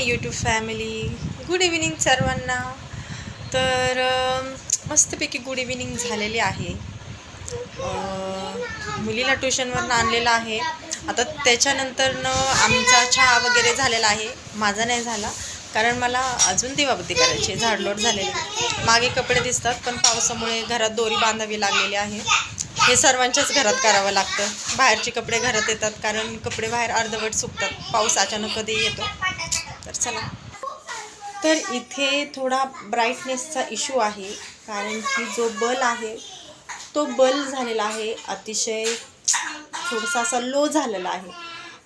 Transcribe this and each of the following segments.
My YouTube family good evening सर्वांना. तर मस्तपैकी गुड इव्हिनिंग झालेली आहे. मुलीला ट्युशनवरनं आणलेलं आहे. आता त्याच्यानंतरनं आमचा चहा वगैरे झालेला आहे. माझा नाही झाला. कारण मला अजून दिवाबत्ती करायची आहे, झाडलोट झालेली मागे कपडे दिसतात पण पावसामुळे घरात दोरी बांधावी लागलेली आहे. हे सर्वांच्याच घरात करावं लागतं. बाहेरचे कपडे घरात येतात कारण कपडे बाहेर अर्धवट सुकतात. पाऊस अचानक कधी येतो. तर चला. तर इथे थोडा ब्राईटनेसचा इश्यू आहे कारण की जो बल आहे तो बल झालेला आहे अतिशय थोडासा असा लो झालेला आहे.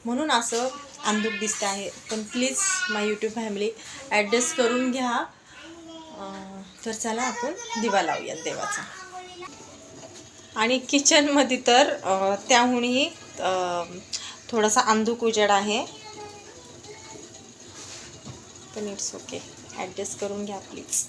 म्हणून असं अंधुक दिसत आहे. पण please my YouTube family adjust करून घ्या. तर चला आपण दिवा लावूयात देवाचा. आणि किचनमध्ये तर त्याहूनही थोडासा अंधुक उजेड आहे. पण इट्स ओके ॲडजस्ट करून घ्या प्लीज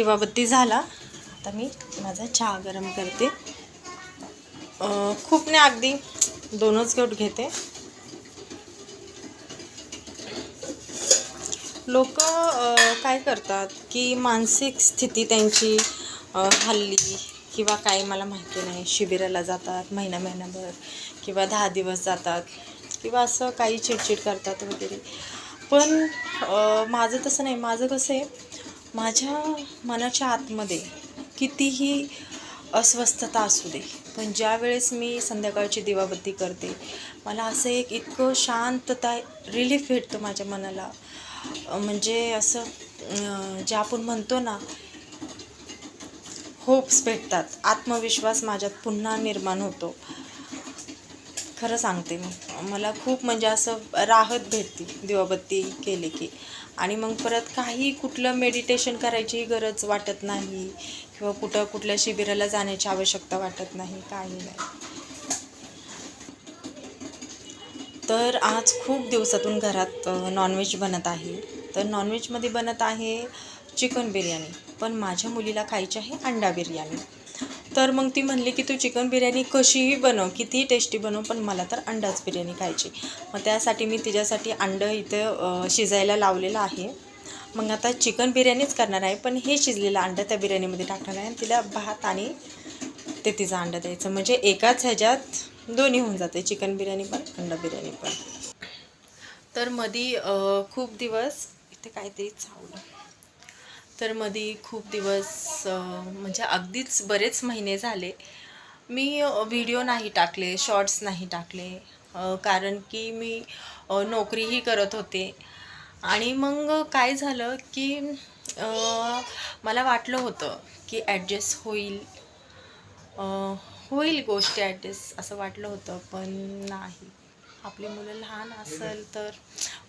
दिवाबत्ती झाला. आता मी माझा चहा गरम करते. खूप नाही अगदी दोनच घोट घेते. लोक काय करतात की मानसिक स्थिती त्यांची हल्ली किंवा काय मला माहिती नाही. शिबिराला जातात महिना महिनाभर किंवा दहा दिवस जातात किंवा असं काही चिडचिड करतात वगैरे. पण माझं तसं नाही. माझं कसं आहे माझ्या मनाच्या आतमध्ये कितीही अस्वस्थता असू दे पण ज्या वेळेस मी संध्याकाळची दिवाबत्ती करते मला असं एक इतकं शांतता रिलीफ भेटतो माझ्या मनाला. म्हणजे असं जे आपण म्हणतो ना होप्स भेटतात. आत्मविश्वास माझ्यात पुन्हा निर्माण होतो. खरं सांगते मी. मला खूप म्हणजे असं राहत भेटते दिवाबत्ती केली की. आणि मग परत काही कुठलं मेडिटेशन करायची गरज वाटत नाही. किंवा कुठं कुठल्या शिबिराला जाण्याची आवश्यकता वाटत नाही काही नाही. तर आज खूप दिवसातून घरात नॉनव्हेज बनत आहे. तर नॉनव्हेजमध्ये बनत आहे चिकन बिर्याणी. पण माझ्या मुलीला खायची आहे अंडा बिर्याणी. तर मग ती म्हणली की तू चिकन बिर्याणी कशीही बनव कितीही टेस्टी बनव पण मला तर अंडाच बिर्याणी खायची. मग त्यासाठी मी तिच्यासाठी अंडं इथं शिजायला लावलेलं आहे. मग आता चिकन बिर्याणीच करणार आहे पण हे शिजलेलं अंडं त्या बिर्याणीमध्ये टाकणार आहे आणि तिला भात आणि ते तिचं अंडं द्यायचं. म्हणजे एकाच ह्याच्यात दोन्ही होऊन जाते चिकन बिर्याणी पण अंडा बिर्याणी पण. तर मधी खूप दिवस इथे काहीतरी चावलं. तर मधी खूप दिवस म्हणजे अगदीच बरेच महिने झाले. मी व्हिडिओ नाही टाकले शॉर्ट्स नाही टाकले कारण की मी नोकरीही करत होते. आणि मग काय झालं की मला वाटलं होतं की ॲडजस्ट होईल. होईल गोष्टी ॲडजस्ट असं वाटलं होतं पण नाही. आपली मुलं लहान असेल तर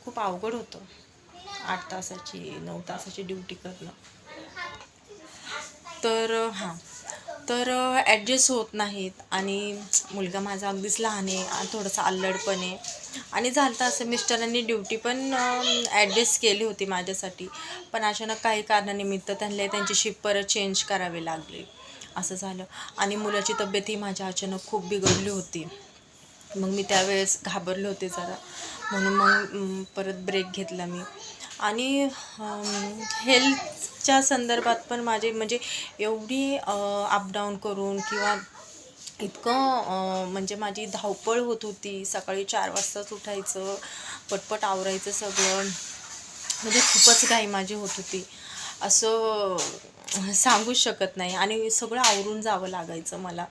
खूप अवघड होतं. आठ तासाची नऊ तासाची ड्युटी करणं. तर हां. तर ॲडजस्ट होत नाहीत आणि मुलगा माझा अगदीच लहान आहे आणि थोडासा आहे आणि झालं तर असं मिस्टरांनी ड्युटी पण ॲडजस्ट केली होती माझ्यासाठी. पण अचानक काही कारणानिमित्त त्यांना त्यांची शिफ्ट परत चेंज करावी लागली. असं झालं. आणि मुलाची तब्येतही माझ्या अचानक खूप बिघडली होती. मग मी त्यावेळेस घाबरले होते जरा. म्हणून मग परत ब्रेक घेतला मी. आणि हेल्थच्या संदर्भात पण माझे म्हणजे एवढी अपडाऊन करून किंवा इतकं म्हणजे माझी धावपळ होत होती. सकाळी चार वाजताच उठायचं पटपट आवरायचं सगळं. म्हणजे खूपच घाई माझी होत होती. असं सांगूच शकत नाही. आणि सगळं आवरून जावं लागायचं मला.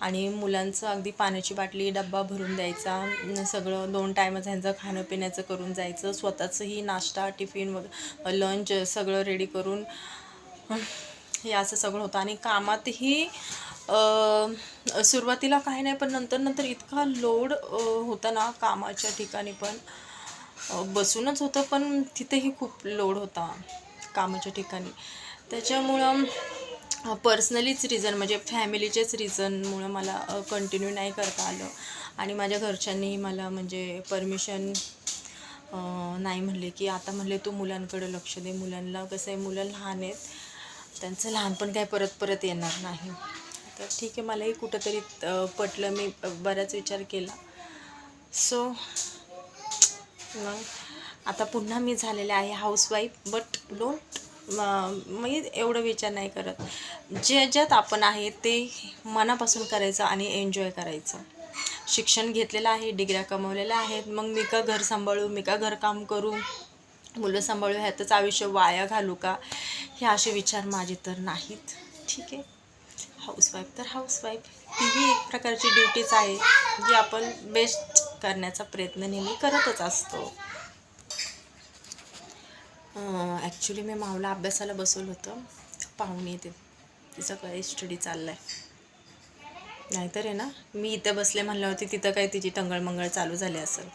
आणि मुलांचं अगदी पाण्याची बाटली डब्बा भरून द्यायचा सगळं दोन टायमच ह्यांचं खाणं पिण्याचं करून जायचं स्वतःचंही नाश्ता टिफिन वग लंच सगळं रेडी करून हे असं सगळं होतं. आणि कामातही सुरुवातीला काही नाही पण नंतर नंतर इतका लोड होता ना कामाच्या ठिकाणी पण. बसूनच होतं पण तिथेही खूप लोड होता कामाच्या ठिकाणी. त्याच्यामुळं पर्सनलीच रिझन म्हणजे फॅमिलीचेच रिझनमुळं मला कंटिन्यू नाही करता आलं. आणि माझ्या घरच्यांनीही मला म्हणजे परमिशन नाही म्हणले की आता म्हणले तू मुलांकडे लक्ष दे. मुलांना कसं आहे मुलं लहान आहेत. त्यांचं लहानपण काय परत परत येणार नाही. तर ठीक आहे मलाही कुठंतरी पटलं. मी बराच विचार केला. सो मग आता पुन्हा मी झालेले आहे हाऊसवाईफ बट डोंट मी एवढं विचार नाही करत. जे ज्यात आपण आहे ते मनापासून करायचं आणि एन्जॉय करायचं. शिक्षण घेतलेलं आहे डिग्र्या कमवलेल्या आहेत मग मी का घर सांभाळू मी का घरकाम करू? मुलं सांभाळू ह्यातच आयुष्य वाया घालू का? हे असे विचार माझे तर नाहीत. ठीक आहे? हाऊसवाईफ तर हाऊसवाईफ तीही एक प्रकारची ड्युटीच आहे जी आपण बेस्ट करण्याचा प्रयत्न नेहमी करतच असतो. ॲक्च्युली मी माऊला अभ्यासाला बसवलं होतं. पाहुणे येते. तिचं काही स्टडी चाललं आहे नाहीतर आहे ना मी इथं बसले म्हणल्यावरती तिथं काय तिची टंगळमंगळ चालू झाली असेल.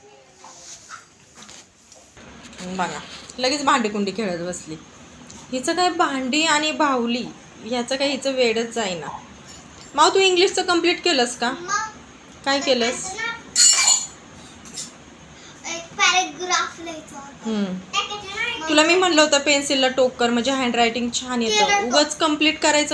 बघा लगेच भांडी कुंडी खेळत बसली. हिचं काय भांडी आणि बाहुली ह्याचं काय हिचं वेडच जाईना. माव तू इंग्लिशचं कंप्लीट केलंस का? काय केलंस? पॅरेग्राफ लिहायचा. तुला मी म्हणलं होतं पेन्सिलला टोक कर म्हणजे हँडरायटिंग छान येतं उगाच कंप्लीट करायचं